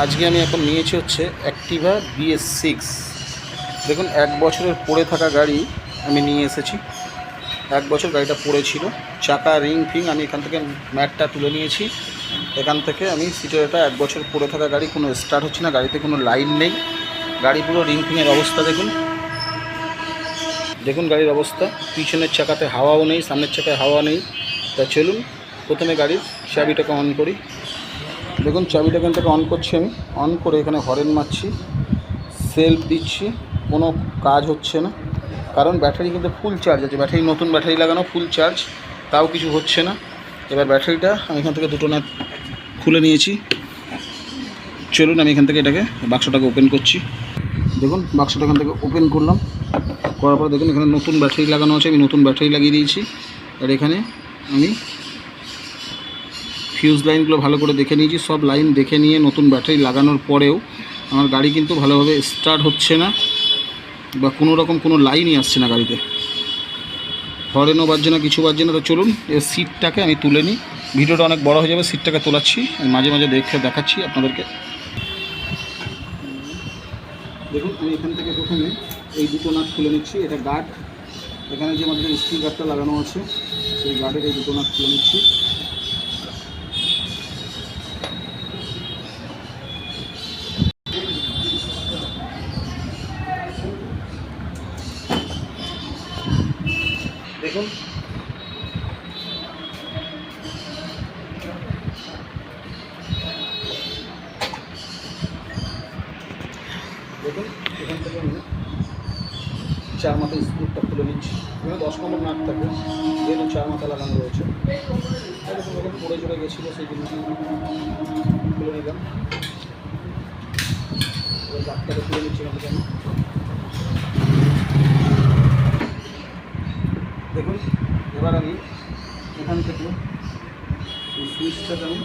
আজকে আমি এখন নিয়েছি হচ্ছে অ্যাক্টিভা বিএস সিক্স দেখুন, এক বছরের পড়ে থাকা গাড়ি আমি নিয়ে এসেছি। এক বছর গাড়িটা পড়েছিল চাকা রিং ফিং আমি এখান থেকে ম্যাটটা তুলে নিয়েছি। এখান থেকে আমি সিটের এক বছর পড়ে থাকা গাড়ি, কোনো স্টার্ট হচ্ছে না, গাড়িতে কোনো লাইন নেই। গাড়ি পুরো রিং ফিংয়ের অবস্থা দেখুন। দেখুন গাড়ির অবস্থা। পিছনের চাকাতে হাওয়াও নেই, সামনের চাকায় হাওয়া নেই। তা চলুন, প্রথমে গাড়ির চাবিটাকে অন করি। দেখুন, চাবিটা এখান থেকে অন করছি আমি। অন করে এখানে হরেন মারছি সেলফ দিচ্ছি, কোনো কাজ হচ্ছে না। কারণ ব্যাটারি কিন্তু ফুল চার্জ আছে। ব্যাটারি, নতুন ব্যাটারি লাগানো ফুল চার্জ তাও কিছু হচ্ছে না। এবার ব্যাটারিটা আমি এখান থেকে দুটো নাট খুলে নিয়েছি। চলুন, আমি এখান থেকে এটাকে বাক্সটাকে ওপেন করছি। দেখুন, বাক্সটা এখান থেকে ওপেন করলাম। করার পর দেখুন, এখানে নতুন ব্যাটারি লাগানো আছে। আমি নতুন ব্যাটারি লাগিয়ে দিয়েছি। আর এখানে আমি ফিউজ লাইনগুলো ভালো করে দেখে নিয়েছি। সব লাইন দেখে নিয়ে নতুন ব্যাটারি লাগানোর পরেও আমার গাড়ি কিন্তু ভালোভাবে স্টার্ট হচ্ছে না বা কোনো রকম কোনো লাইনই আসছে না গাড়িতে। হরেনও বাজছে না, কিছু বাজছে না, তো চলুন এর সিটটাকে আমি তুলে নিই। ভিডিওটা অনেক বড় হয়ে যাবে সিটটাকে তোলাচ্ছি। মাঝে মাঝে দেখে দেখাচ্ছি আপনাদেরকে। দেখুন, আমি এখান থেকে প্রথমে এই দুটো নাট খুলে নিচ্ছি, এটা গার্ড এখানে যে আমাদের স্টিল গার্ডটা লাগানো আছে, সেই গার্ডের এই দুটো নাট খুলে নিচ্ছি। দেখুন। দেখুন, এখান থেকে আমি চার মাথা স্ক্রুপটা খুলে নিচ্ছি। এখানে দশ নম্বর নাট থাকে যেহেতু চার মাথা লাগানো রয়েছে। এরকম পড়ে চলে গেছিল, সেই জন্য খুলে নিলাম। এবার ডাক্তারে খুলে নিচ্ছি এখান আমি। দেখুন, এবার আমি এখান থেকে এই সুইচটাকে আমি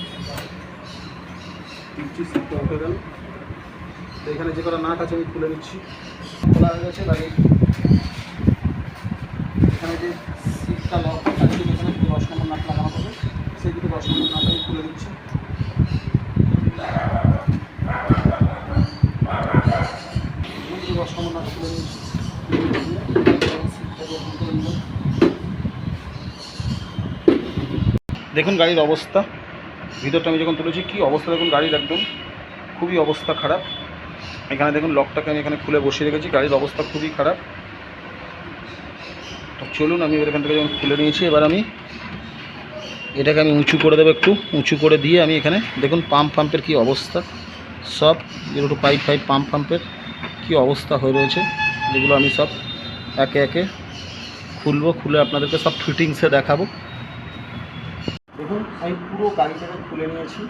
দিচ্ছি সিটটা উঠে গেল। তো এখানে যে কটা নাট আছে, আমি খুলে নিচ্ছি। খোলা হয়ে গেছে লাগিয়ে এখানে যে সিটটা লক আছে এখানে দশ নম্বর নাট লাগানো হবে। সেই দুটো দশ নম্বর নাট আমি খুলে যে দশ নম্বর নাট খুলে নিচ্ছি সিটটাকে ওপেন করে নিলাম। দেখুন গাড়ির অবস্থা। ভিতরটা আমি যখন তুলেছি, কী অবস্থা দেখুন গাড়ির একদম। খুবই অবস্থা খারাপ। এখানে দেখুন লকটাকে আমি এখানে খুলে বসিয়ে রেখেছি, গাড়ির অবস্থা খুবই খারাপ। তো চলুন, আমি এখান থেকে যখন খুলে নিয়েছি, এবার আমি এটাকে আমি উঁচু করে দেবো একটু। উঁচু করে দিয়ে আমি এখানে দেখুন পাম্প পাম্পের কী অবস্থা। সব যেগুলো পাইপ ফাইপ পাম্প পাম্পের কী অবস্থা হয়ে রয়েছে, যেগুলো আমি সব একে একে খুলবো, খুলে আপনাদেরকে সব ফিটিংসে দেখাবো। দেখুন, আমি পুরো গাড়িটাকে খুলে নিয়েছি।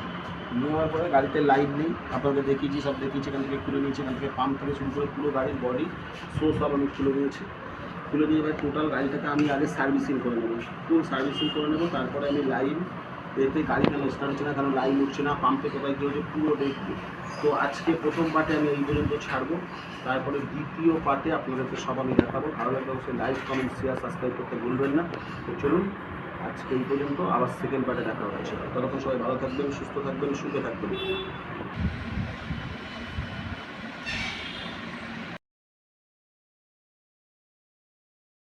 নেওয়ার পরে গাড়িতে লাইট নেই। আপনাদের দেখিয়েছি, সব দেখিয়েছি, এখান থেকে খুলে নিয়েছি, এখান থেকে পাম্প থেকে শুরু করে পুরো গাড়ির বডি শো সব আমি খুলে নিয়েছি খুলে দিয়ে এবার টোটাল গাড়িটাকে আমি আগে সার্ভিসিং করে নেব। ফুল সার্ভিসিং করে নেব, তারপরে আমি লাইন এতে গাড়ি কেন স্টার্ট হচ্ছে না, কারণ লাইন উঠছে না পাম্পে কোথায় কী হচ্ছে পুরো দেখব তো। আজকে প্রথম পার্টে আমি এই পর্যন্ত ছাড়বো। তারপরে দ্বিতীয় পার্টে আপনাদেরকে সব আমি দেখাবো। ভালো লাগলে অবশ্যই লাইক কমেন্ট শেয়ার সাবস্ক্রাইব করতে ভুলবেন না। তো চলুন আজকে এই পর্যন্ত আবার সেকেন্ড পার্টে দেখা হচ্ছে। ততক্ষণ সবাই ভালো থাকবেন, সুস্থ থাকবেন, সুখে থাকবেন।